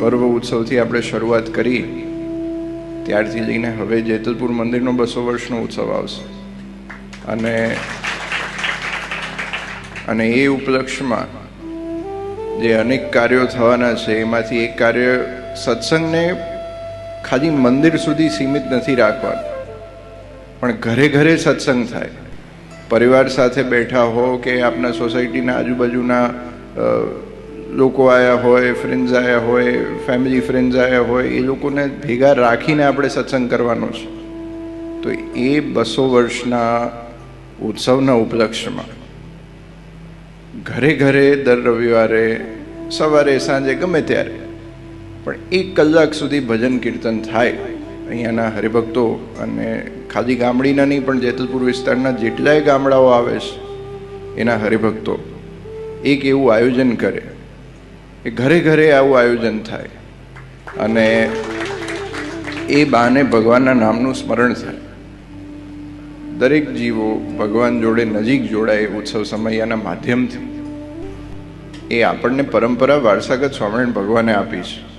પર્વ ઉત્સવથી આપણે શરૂઆત કરી, ત્યારથી લઈને હવે જેતલપુર મંદિરનો બસો વર્ષનો ઉત્સવ આવશે. અને અને એ ઉપલક્ષમાં જે અનેક કાર્યો થવાના છે, એમાંથી એક કાર્ય સત્સંગને ખાલી મંદિર સુધી સીમિત નથી રાખવાનું, પણ ઘરે ઘરે સત્સંગ થાય. પરિવાર સાથે બેઠા હો કે આપના સોસાયટીના આજુબાજુના લોકો આવ્યા હોય ફ્રેન્ડ્સ આવ્યા હોય ફેમિલી ફ્રેન્ડ્સ આવ્યા હોય, એ લોકોને ભેગા રાખીને આપણે સત્સંગ કરવાનો છે. તો એ બસો વર્ષના ઉત્સવના ઉપલક્ષ્યમાં ઘરે ઘરે દર રવિવારે સવારે, સાંજે ગમે ત્યારે, પણ એક કલાક સુધી ભજન કીર્તન થાય અહીંયાના હરિભક્તો અને ખાલી ગામડીના નહીં, પણ જેતલપુર વિસ્તારના જેટલાય ગામડાઓ આવે છે, એના હરિભક્તો એક એવું આયોજન કરે એ ઘરે ઘરે આવું આયોજન થાય. અને એ બાને ભગવાનના નામનું સ્મરણ થાય. દરેક જીવો ભગવાન જોડે નજીક જોડાય ઉત્સવ સમયના માધ્યમથી. એ આપણને પરંપરા વારસાગત સ્વામિનારાયણ ભગવાને આપી છે.